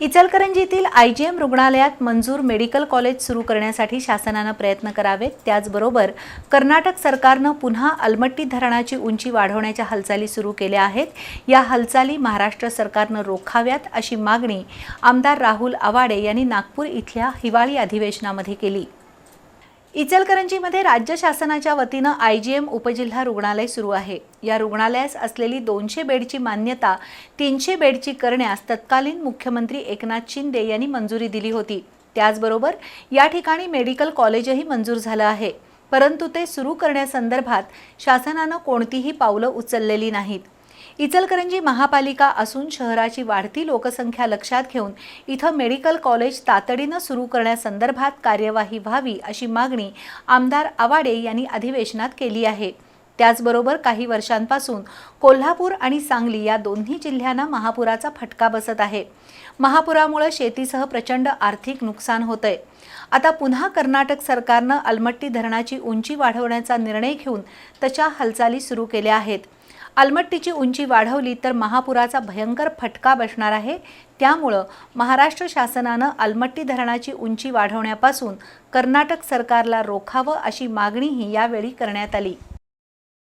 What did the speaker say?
इचलकरंजीतील I G M रुग्णालयात मंजूर medical college सुरू करण्यासाठी शासनानं प्रयत्न करावेत. त्याचबरोबर कर्नाटक सरकारनं पुन्हा अलमट्टी धरणाची उंची वाढवण्याच्या हालचाली सुरू केल्या आहेत. या हालचाली महाराष्ट्र सरकारनं रोखाव्यात अशी मागणी आमदार राहुल आवाडे यांनी नागपूर इथल्या हिवाळी अधिवेशनामध्ये केली. इचलकरंजीमध्ये राज्य शासनाच्या वतीनं आय जी एम उपजिल्हा रुग्णालय सुरू आहे. या रुग्णालयास असलेली दोनशे बेडची मान्यता तीनशे बेडची करण्यास तत्कालीन मुख्यमंत्री एकनाथ शिंदे यांनी मंजुरी दिली होती. त्याचबरोबर या ठिकाणी मेडिकल कॉलेजही मंजूर झालं आहे. परंतु ते सुरू करण्यासंदर्भात शासनानं कोणतीही पावलं उचललेली नाहीत. इचलकरंजी महापालिका असून शहराची वाढती लोकसंख्या लक्षात घेऊन इथं मेडिकल कॉलेज तातडीनं सुरू करण्यासंदर्भात कार्यवाही व्हावी अशी मागणी आमदार आवाडे यांनी अधिवेशनात केली आहे. त्याचबरोबर काही वर्षांपासून कोल्हापूर आणि सांगली या दोन्ही जिल्ह्यांना महापुराचा फटका बसत आहे. महापुरामुळे शेतीसह प्रचंड आर्थिक नुकसान होतंय. आता पुन्हा कर्नाटक सरकारनं अलमट्टी धरणाची उंची वाढवण्याचा निर्णय घेऊन त्याच्या हालचाली सुरू केल्या आहेत. अलमट्टीची उंची वाढवली तर महापुराचा भयंकर फटका बसणार आहे. त्यामुळं महाराष्ट्र शासनानं अलमट्टी धरणाची उंची वाढवण्यापासून कर्नाटक सरकारला रोखावं अशी मागणीही यावेळी करण्यात आली.